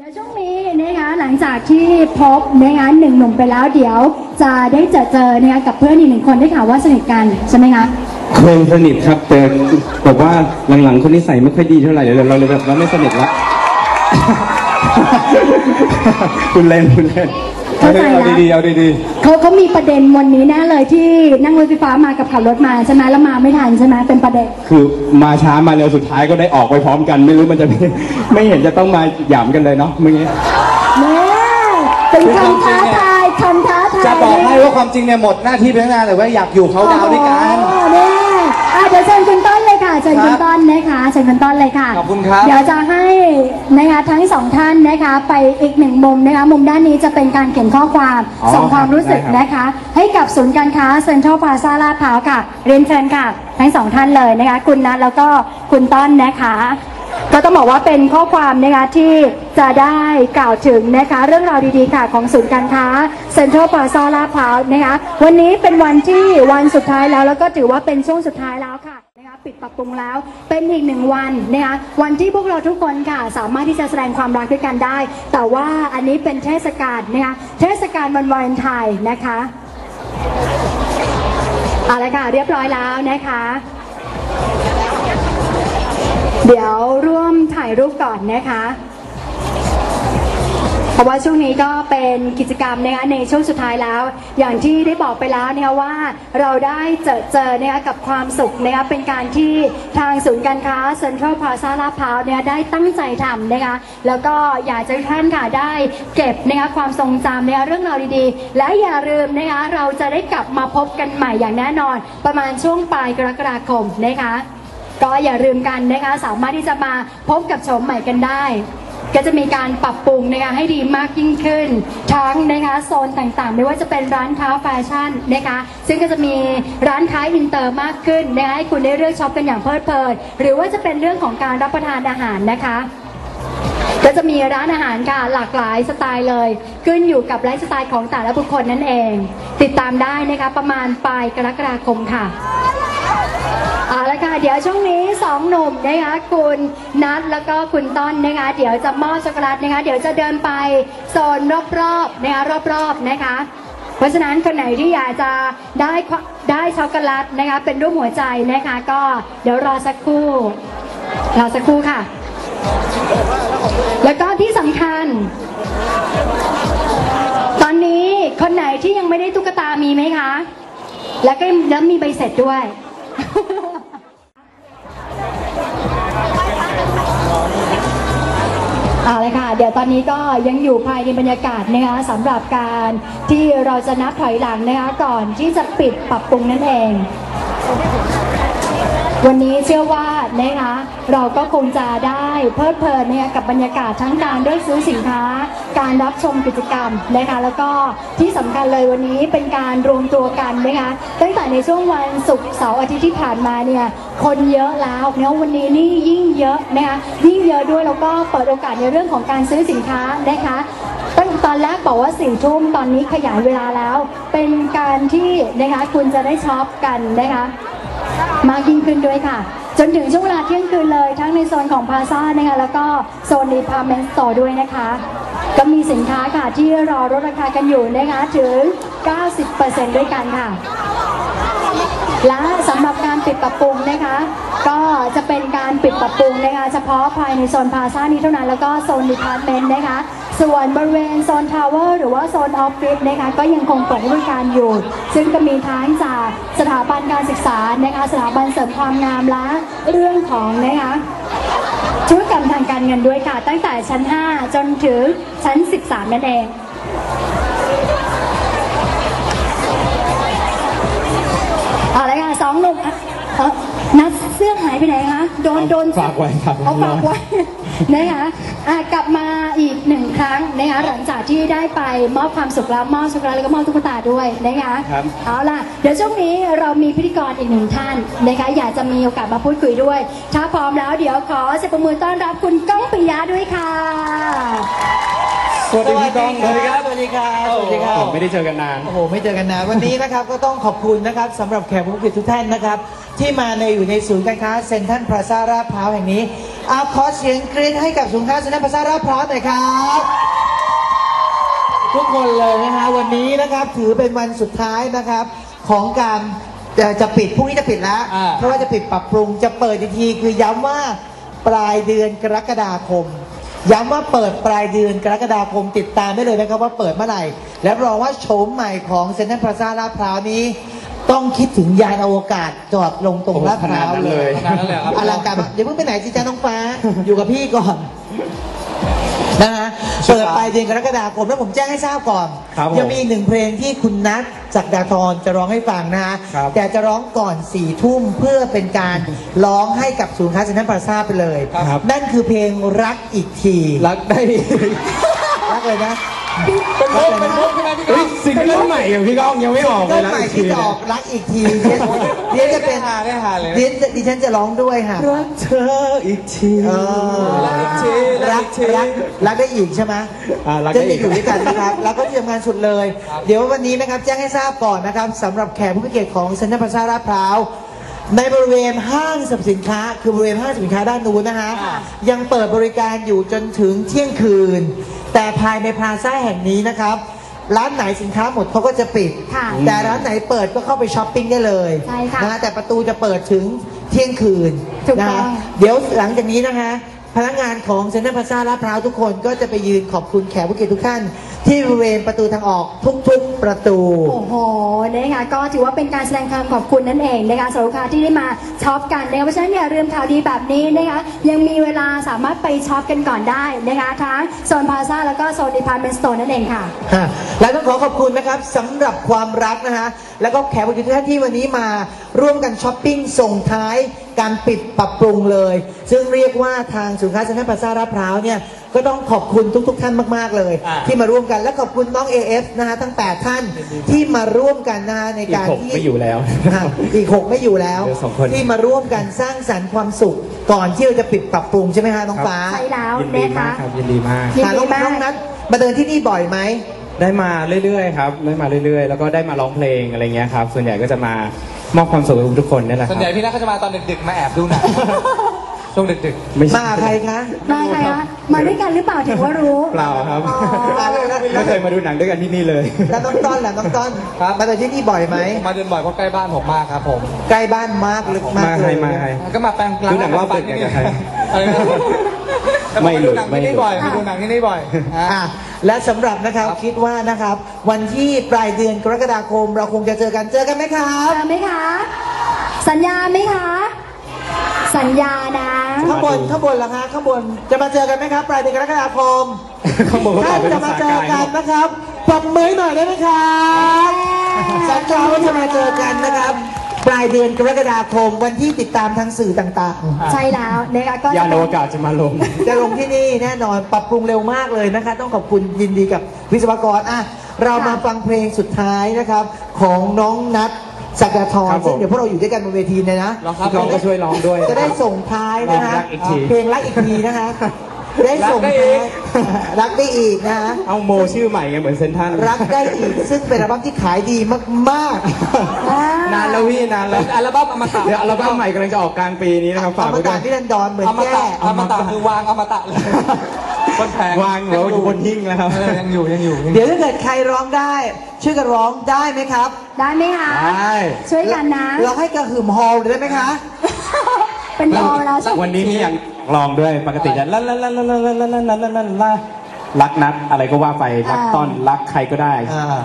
เดี๋ยวช่วงนี้นะคะหลังจากที่พบนะคะหนึ่งหนุ่มไปแล้วเดี๋ยว จะได้เจอเจอนะคะกับเพื่อนอีกหนึ่งคนได้ข่าวว่าสนิทกันใช่ไหมคะเคยสนิทครับแต่แบบว่าหลังๆคนนิสัยไม่ค่อยดีเท่าไหร่เดี๋ยวเราเลยแบบว่าไม่สนิทละ คุณเล่นคุณเล่นเข้าใจเอาละดีๆเอาดีเขาเขามีประเด็นวันนี้แน่เลยที่นั่งรถไฟฟ้ามากับขับรถมาใช่ไหมแล้วมาไม่ทันใช่ไหมเป็นประเด็น ๆคือมาช้ามาเร็วสุดท้ายก็ได้ออกไปพร้อมกัน ไม่รู้มันจะ ไม่เห็นจะต้องมาหยามกันเลยเนาะเมื่อกี้เนี่ยเป็นคำท้าทายคำท้าทายจะบอกให้ว่าความจริงเนี่ยหมดหน้าที่ไปตั้งนานเลยว่าอยากอยู่เขาดาวน์ด้วยกัน โอ้โหเนี่ยอะเดี๋ยวเชิญคุณต้น เลยค่ะเชิญคุณครับต้นนะคะเชิญคุณต้นเลยค่ะขอบคุณครับเดี๋ยวจะให้นะคะทั้งสองท่านนะคะไปอีกหนึ่งมุมนะคะมุมด้านนี้จะเป็นการเขียนข้อความอ๋อส่งความรู้สึกได้ครับ นะคะ ให้กับศูนย์การค้าเซ็นทรัลพลาซาลาดพร้าวค่ะ เรียนเชิญค่ะ ทั้งสองท่านเลยนะคะ คุณนัทแล้วก็คุณต้นนะคะ ก็ต้องบอกว่าเป็นข้อความนะคะที่จะได้กล่าวถึงนะคะ เรื่องราวดีๆค่ะของศูนย์การค้าเซ็นทรัลพลาซาลาดพร้าวนะคะ วันนี้เป็นวันที่วันสุดท้ายแล้วแล้วก็ถือว่าเป็นช่วงสุดท้ายแล้วค่ะนะคะ ปิดปรับปรุงแล้ว เป็นอีกหนึ่งวันนะคะวันที่พวกเราทุกคนค่ะสามารถที่จะแสดงความรักด้วยกันได้ แต่ว่าอันนี้เป็นเทศกาลนะคะเทศกาลวันวาเลนไทน์นะคะเอาละค่ะเรียบร้อยแล้วนะคะเดี๋ยวร่วมถ่ายรูปก่อนนะคะ ราะว่าช่วงนี้ก็เป็นกิจกรรมนะคะในช่วงสุดท้ายแล้ว อย่างที่ได้บอกไปแล้วนะคะว่าเราได้เจอเจอนะคะกับความสุขนะคะเป็นการที่ทางศูนย์การค้าเซ็นทรัลพาซาลาดพร้าวเนี่ยได้ตั้งใจทำนะคะแล้วก็อยากจะท่านค่ะได้เก็บนะคะความทรงจำนะคะเรื่องราวดีๆ และอย่าลืมนะคะเราจะได้กลับมาพบกันใหม่อย่างแน่นอน ประมาณช่วงปลายกรกฎาคมนะคะก็อย่าลืมกันนะคะสามารถที่จะมาพบกับโฉมใหม่กันได้ ก็จะมีการปรับปรุงนะคะให้ดีมากยิ่งขึ้น ทั้งนะคะโซนต่างๆ ไม่ว่าจะเป็นร้านค้าแฟชั่นนะคะซึ่งก็จะมีร้านค้าอินเตอร์มากขึ้นนะคะให้คุณได้เลือกช็อปกันอย่างเพลิดเพลินหรือว่าจะเป็นเรื่องของการรับประทานอาหารนะคะก็จะมีร้านอาหารค่ะหลากหลายสไตล์เลย ขึ้นอยู่กับไลฟ์สไตล์ของแต่ละบุคคลนั่นเอง ติดตามได้นะคะประมาณปลายกรกฎาคมค่ะ เอาละค่ะเดี๋ยวช่วงนี้สองหนุ่มนะคะคุณนัทแล้วก็คุณต้นนะคะเดี๋ยวจะมอบช็อกโกแลตนะคะเดี๋ยวจะเดินไปโซนรอบๆนะคะรอบๆนะคะ เพราะฉะนั้นคนไหนที่อยากจะได้ได้ช็อกโกแลตนะคะเป็นรูปหัวใจนะคะก็เดี๋ยวรอสักครู่รอสักครู่ค่ะ แล้วก็ที่สำคัญ ตอนนี้คนไหนที่ยังไม่ได้ตุ๊กตามีไหมคะ แล้วก็แล้วมีใบเสร็จด้วย เอาเลยค่ะ เดี๋ยวตอนนี้ก็ยังอยู่ภายในบรรยากาศนะคะสำหรับการที่เราจะนับถอยหลังนะคะก่อนที่จะปิดปรับปรุงนั่นเอง วันนี้เชื่อว่านะคะเราก็คงจะได้เพลิดเพลินนะคะกับบรรยากาศทั้งการเลือกซื้อสินค้า การรับชมกิจกรรมนะคะแล้วก็ที่สำคัญเลยวันนี้เป็นการรวมตัวกันนะคะตั้งแต่ในช่วงวันศุกร์เสาร์อาทิตย์ที่ผ่านมาเนี่ยคนเยอะแล้วเนี่ยวันนี้นี่ยิ่งเยอะนะคะยิ่งเยอะด้วยแล้วก็เปิดโอกาสในเรื่องของการซื้อสินค้านะคะตั้งตอนแรกบอกว่าสี่ทุ่มตอนนี้ขยายเวลาแล้ว เป็นการที่นะคะคุณจะได้ช็อปกันนะคะ มากยิ่งขึ้นด้วยค่ะ จนถึงช่วงเวลาเที่ยงคืนเลย ทั้งในโซนของพาซ่านะคะแล้วก็โซนดีพาร์เมนต์สโตร์ด้วยนะคะ ก็มีสินค้าค่ะที่รอลดราคากันอยู่นะคะถึง 90%ด้วยกันค่ะ และสำหรับการปิดปรับปรุงนะคะ ก็จะเป็นการปิดปรับปรุงนะคะ เฉพาะภายในโซนพาซ่านี้เท่านั้นแล้วก็โซนดีพาร์เมนต์นะคะ ส่วนบริเวณโซนทาวเวอร์หรือว่าโซนออฟฟิศนะคะก็ยังคงเปิดให้บริการอยู่ ซึ่งก็มีทั้งจากสถาบันการศึกษานะคะสถาบันเสริมความงามและเรื่องของนะคะธุรกรรมทางการเงินด้วยค่ะ ตั้งแต่ชั้น 5 จนถึงชั้น 13 นั่นเองเอาละค่ะสองหนุ่มอะเอ่อนัดเสื้อหายไปไหนคะ โดนโดนฝากไว้ฝากไว้เอาฝากไว้นะคะอะกลับมา อีกหนึ่งครั้งนะคะหลังจากที่ได้ไปมอบความสุขแล้วมอบช็อกโกแลตแล้วก็มอบตุ๊กตาด้วยนะคะครับเอาล่ะเดี๋ยวช่วงนี้เรามีพิธีกรอีกหนึ่งท่านนะคะอยากจะมีโอกาสมาพูดคุยด้วย ถ้าพร้อมแล้วเดี๋ยวขอเสียงปรบมือต้อนรับคุณก้องปิยะด้วยค่ะ สวัสดีพี่ก้องสวัสดีครับสวัสดีครับสวัสดีครับผมไม่ได้เจอกันนาน โอ้โห ไม่เจอกันนาน วันนี้นะครับก็ต้องขอบคุณนะครับสำหรับแขกผู้เกียรติทุกท่านนะครับ ที่มาในอยู่ในศูนย์การค้าเซ็นทรัลพลาซ่าลาดพร้าวแห่งนี้เอาขอเสียงกรี๊ดให้กับศูนย์การค้าเซ็นทรัลพลาซ่าลาดพร้าวหน่อยครับทุกคนเลยนะฮะวันนี้นะครับถือเป็นวันสุดท้ายนะครับของการจะจะปิดพรุ่งนี้จะปิดแล้วอ่าเพราะว่าจะปิดปรับปรุงจะเปิดอีกทีคือย้ำว่าปลายเดือนกรกฎาคม ย้ำว่าเปิดปลายเดือนกรกฎาคมติดตามได้เลยนะครับว่าเปิดเมื่อไหร่ และรองว่าโฉมใหม่ของเซ็นทรัลพลาซ่าลาดพร้าวนี้ ต้องคิดถึงยานอวกาศจอดลงตรงลาดพร้าวเลยขนาดนั้นเลยเหรอครับ อลังการมากเดี๋ยวเพิ่งไปไหนสิจ้าน้องฟ้า อยู่กับพี่ก่อนนะฮะ เปิดปลายเดือนกรกฎาคมแล้วผมแจ้งให้ทราบก่อน ครับผมยังมีอีกหนึ่งเพลงที่คุณนัทจากดาทรจะร้องให้ฟังนะฮะครับแต่จะร้องก่อนสี่ทุ่มเพื่อเป็นการร้องให้กับศูนย์ค้าเซ็นทรัลพลาซ่าไปเลย ครับ นั่นคือเพลงรักอีกที รักได้ รักเลยนะ เป็นมุกเป็นมุกใช่ไหมพี่ก้เฮ้อยงซิงเกิลใหม่ของพี่ก้องยังไม่ออกเลก็ยนะใหม่อีกที่ทีจะออกรักอีกทีเดี๋ยวเดี๋ยวจะเป็นได้หาได้หาเลยเดี๋ยวจะดิฉันจะร้องด้วยค่ะรักเธออีกทีเออรักอีกทีรัรักกอีกที รักรักได้อีกใช่ไหมอ่ารักจะได้ได้อีก อยู่ด้วยกันนะครับแล้วก็ที่สำคัญสุดเลย เดี๋ยววันนี้นะครับแจ้งให้ทราบก่อนนะครับสำหรับแขกผู้มีเกียรติของเซ็นทรัลพลาซ่าลาดพร้าวในบริเวณห้างสรรพสินค้า คือบริเวณห้างสรรพสินค้าด้านนู้นนะฮะยังเปิดบริการอยู่จนถึงเที่ยงคืน แต่ภายในพลาซ่าแห่งนี้นะครับ ร้านไหนสินค้าหมดเขาก็จะปิด ค่ะแต่ร้านไหนเปิดก็เข้าไปช้อปปิ้งได้เลยใช่ค่ะนะฮะแต่ประตูจะเปิดถึงเที่ยงคืนถูกนะต้อฮะงเดี๋ยวหลังจากนี้นะคะ พนักงานของเซ็นทรัลพาซ่าลาดพร้าวทุกคนก็จะไปยืนขอบคุณแขกผู้เกียรติทุกท่าน ที่บริเวณประตูทางออกทุกๆประตู โอ้โหนะคะก็ถือว่าเป็นการแสดงความขอบคุณนั่นเองนะคะสำหรับลูกค้าที่ได้มาช็อปกันนะคะเพราะฉะนั้นอย่าลืมข่าวดีแบบนี้นะคะยังมีเวลาสามารถไปช็อปกันก่อนได้นะคะทั้งโซนพาซาแล้วก็โซนดีพาร์ตเมนต์สโตร์นั่นเองค่ะ ฮะและต้องขอขอบคุณนะครับสำหรับความรักนะฮะ แล้วก็แขกผู้เกียรติทุกท่านที่วันนี้มา ร่วมกันช้อปปิ้งส่งท้ายการปิดปรับปรุงเลย ซึ่งเรียกว่าทางศูนย์ค้าเซ็นทรัลพลาซ่าลาดพร้าวเนี่ยก็ต้องขอบคุณทุก ๆ ท่านมาก ๆ เลย อ่าที่มาร่วมกันและขอบคุณน้อง AF นะฮะทั้ง 8 ท่านที่มาร่วมกันนะฮะในอีกการหกที่ไม่อยู่แล้วฮะอีกหกไม่อยู่แล้ว เหลือสองคน ที่มาร่วมกันสร้างสรรค์ความสุข ก่อนที่เราจะปิดปรับปรุงใช่ไหมฮะน้องฟ้าใช่แล้วยินดีนะมาคะ กครับยินดีมาก ยินหาดีน้องมาก น้องนัทมาเดินที่นี่บ่อยไหม ได้มาเรื่อยๆครับได้มาเรื่อยๆ แล้วก็ได้มาร้องเพลงอะไรเงี้ยครับ ส่วนใหญ่ก็จะมา มอบความสุขให้ทุกคนนี่แหละคส่รัวนใหญ่พี่นัทเขาจะมาตอนดึกๆ มาแอบดูหนัง ช่วงดึกไม่มาใครคะมาใครคะมาด้วยกันหรือเปล่าถึงว่ารู้เปล่าครับอ๋อไม่เคยมาดูหนังด้วยกันที่นี่เลย แล้วน้องต้นล่ะน้องต้นมาเดินที่นี่บ่อยไหมๆ มาเดินบ่อยเพราะใกล้บ้านผมมากครับผม ใกล้บ้านมากลึกมากมาเลใครยมาใคร ก็มาแปลงดูหนังรอบดึกที่กับใครอะไรนะแต่ผมไม่มาหลุดูดหนังไม่ที่หลุนี่ดบ่อยมาดูหนังที่นี่บ่อยอะอะ และสำหรับนะครับคิดว่านะครับ วันที่ปลายเดือนกรกฎาคม เราคงจะเจอกันเจอกันไหมครับเจอไหมคะ สัญญาไหมคะ สัญญานะ ข้างบนข้างบนเหรอคะข้างบนจะมาเจอกันไหมครับ ปลายเดือนกรกฎาคมข้างบนเขาตถ้าอบเป็นจะภามาษาเจอกายกันนะครับปรบมือหน่อยได้ไหมครับสัญญาว่าจะมาเจอกันนะครับ ปลายเดือนกรกฎาคมวันที่ติดตามทางสื่อต่างๆใช่แล้วนะคะก็ยาจะนเป็อนวกาศจะมาลงจะลงที่นี่แน่นอนปรับปรุงเร็วมากเลยนะคะ ต้องขอบคุณยินดีกับวิศวกรอะเรามาฟังเพลงสุดท้ายนะครับ ของน้องนัทสักดาทรครับผม ซึ่งเดี๋ยวพวกเราอยู่ด้วยกันบนเวทีเลยนะ ลองครับพี่ก้องก็ช่วยร้องด้วย จะได้ส่งท้ายนะฮะรักอีกที เพลงรักอีกทีนะคะ ได้ส่งรักได้อีท้ายกรักได้อีกนะฮะ เอาโมชื่อใหม่ไงเหมือนเซนทรันรักได้อีกซึ่งเป็นอัลบั้มที่ขายดีมากนานแล้วพี่นานแล้แล้ววอัลบั้มอมตะเดี๋ยวอัลบั้มใหม่กำลังจะออกกลางปีนี้นะครับๆฝาอกมไว้ด้ตะวยนิรันดรเหมือนอมแก้ตะอมตะคือวางอมตะเลยคนแพงวางแล้วอยู่บนหิ้งแล้วครับ เออยังอยู่ยังอยู่ยังอยู่ เดี๋ยวถ้าเกิดใครร้องได้ ช่วยกันร้องได้ไหมครับ ได้ไหมคะ ได้ ช่วยกันนะ เราให้กระหึ่มฮอลเลยได้ไหมคะ เป็นพอแล้วใช่ไหมวันนี้พี่ยัง ลองด้วยปกติจะละละละละละละละละละละละละรักนัดอะไรก็ว่าไปรักต้อนรักใครก็ได้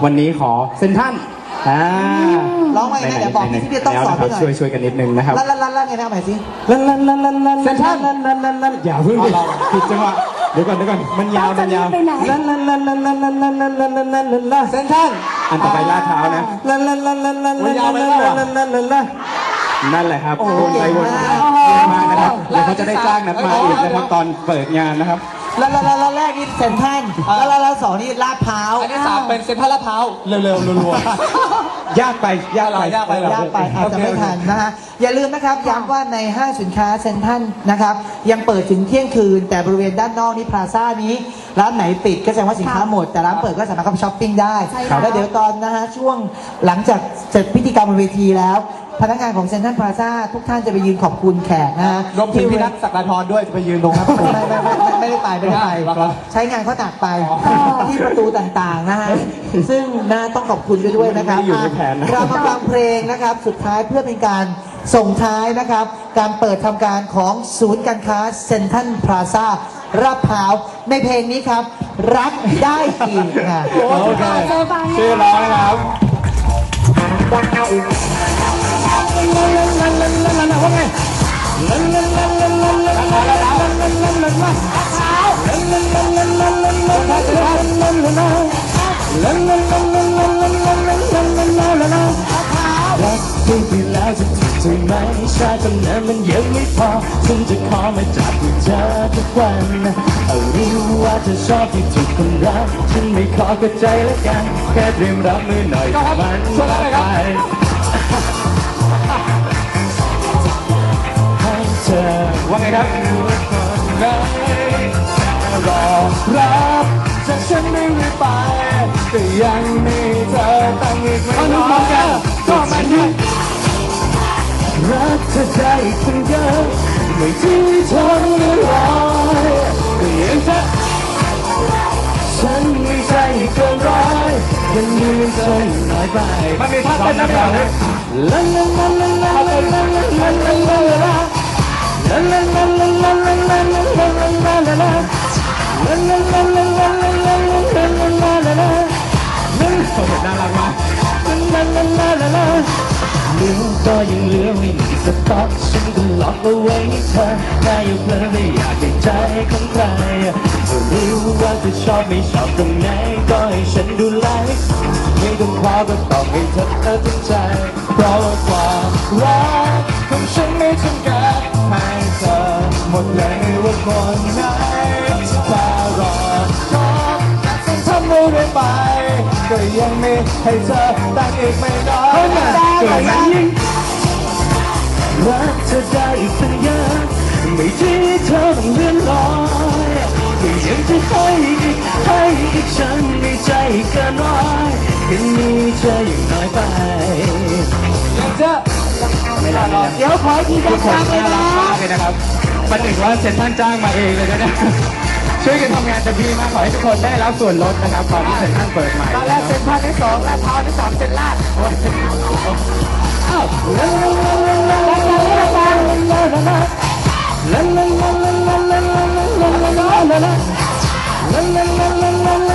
วันนี้ขอเซนทรันร้องว่ายังไงเดี๋ยวบอกพี่ที่ต้องสอนพี่หน่อยช่วยช่วยกันนิดนึงนะครับลั่นลั่นลั่นลันไงนะหมายสิลันลันลันลันลันลันลันลันลันลันลันอย่าเพิ่งดิผิดจังหวะเดี๋ยวก่อนเดี๋ยวก่อนมันยาวมันยาวไปไหนลันลันลันลันลันลันลันลันลันลันลันลันลันเซนทันอันต่อไปลาดเท้านะลันลันลันลันลันลันลันลันลันลั นลันลันนั่นแหละครับวนไปวนมาวนมานะครับเดี๋ยวเขาจะได้จ้างนัดมาอีกนะครับตอนเปิดงานนะครับลั่นลั่นลั่นลั่นแรกนี่เซนทรันแล้วลั่นลั่นสองนี่ลาดพร้าวอันที่สามเป็นเซ็นทรัลลาดพร้าวเร็วๆรัวยากไปยากไปยากไปเหรอยากไปอาจจะไม่ทันนะฮะอย่าลืมนะครับย้ำว่าในห้างสินค้าเซ็นทรัลนะครับยังเปิดถึงเที่ยงคืน แต่บริเวณด้านนอกนี่พลาซ่านี้ ร้านไหนปิดก็แสดงว่าสินค้าหมด แต่ร้านเปิดก็สามารถเข้าไปช้อปปิ้งได้ใช่ครับแล้วเดี๋ยวตอนนะฮะช่วงหลังจากเสร็จพิธีกรรมบนเวทีแล้ว พนักงานของเซ็นทรัลพลาซ่าทุกท่านจะไปยืนขอบคุณแขกนะรวมถึงพี่นักศักดาธรด้วยจะไปยืนตรงนั้น ไม่ไม่ไม่ไม่ได้ไปไม่ได้ไปใช้งานเขาตักไปที่ประตูต่างๆนะฮะซึ่งนะต้องขอบคุณด้วยนะครับเรามาฟังเพลงนะครับ สุดท้ายเพื่อเป็นการส่งท้ายนะครับ การเปิดทำการของศูนย์การค้าเซ็นทรัลพลาซ่ารับพาวในเพลงนี้ครับ รักได้อีกค่ะ โอเคเชื่อร้องนะครับ รักที่แล้วจะถูกทำไมชาตินั้นมันยังไม่พอฉันจะขอมาจับที่เธอทุกวันอารู้ว่เธอชอบที่ถูกคนรักฉันไม่ขอเข้าใจแล้วกันแค่เตรียมรับมือหน่อยมันไป ว่าไงครับรอรับจากฉันไม่รีไปก็ยังมีเธอตั้งอีกไม่น้อยก็มันยังรักเธอใจคนเยอะไม่ที่ทนเลยลอยก็ยังจะฉันไม่ใช่เกินร้อยยังยืนเธอน้อยไปมันมีท่าเต้นนะครับลาลาลาลาลาลาลาลาลา ลือไม่มีสต็อกฉันก็ล็อกเอาไว้เธอได้อยู่เพลินไม่อยากให้ใจของใครจะรู้ว่าจะชอบไม่ชอบตรงไหนก็ให้ฉันดูแลไม่ต้องคว้าก็ตอบให้เธอตัดใจเพราะความรักของฉันไม่จำกัดให้เธอหมดเลยว่าคนไหนจะฟ้รอขอฉันทำไม่ได้ไปก็ยังมีให้เธอตั้อีกไม่น้อยนก็ยิ่ง รักเธอได้สัญญาไม่ที่เธอต้องเลื่อนลอยไม่ยังจะให้อีกให้อีกฉันในใจกันน้อยเห็นมีเธออยู่น้อยไปยังจะไม่ได้รอเดี๋ยวขอที่จะจ้างเลยนะครับประหนึ่งว่าเซ็นท่านจ้างมาเองเลยนะเนี่ยช่วยกันทำงานจะพี่มากขอให้ทุกคนได้รับส่วนลดนะครับตอนที่เซ็นท่านเปิดใหม่ตอนแรกเซ็นท่านที่สองแล้วพาวที่สามเซ็นลาด la la la la la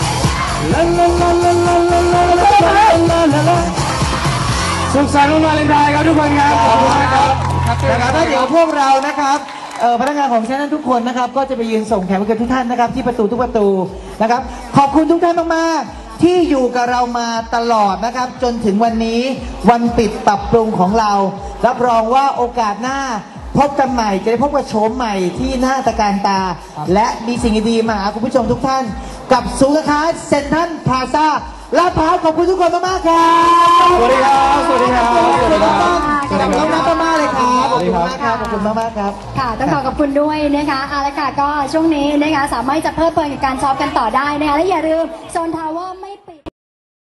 สุขสันต์วันวาเลนไทน์ครับทุกคนครับขอบคุณาครับนะครับแล้วเดี๋ยวพวกเรานะครับเอ่อพนักงานของฉันนั้นทุกคนนะครับ ก็จะไปยืนส่งแขกผู้เทุกท่านนะครับ ที่ประตูทุกประตูนะครับ ขอบคุณทุกท่านมากๆที่อยู่กับเรามาตลอดนะครับ จนถึงวันนี้วันปิดปรับปรุงของเรา รับรองว่าโอกาสหน้าพบกันใหม่จะได้พบกับโฉมใหม่ที่หน้าตะการตา และมีสิ่งดีๆมาคุณผู้ชมทุกท่าน กับศูนย์การค้าเซ็นทรัลพลาซ่าลาดพร้าวขอบคุณทุกคนมากๆครับสวัสดีครับ สวัสดีครับ ขอบคุณมากๆขสวัสดีอบครัคุบณมากๆเลยครับสขอวับสดีคุณครับมากครับขอบคุณมากๆครับ ค่ะ ต้องขอขอบคุณด้วยนะคะเอาละค่ะก็ช่วงนี้นะคะสามารถจะเพลิดเพลินกับการช็อปกันต่อได้นะคะและอย่าลืมโซนทาวเวอร์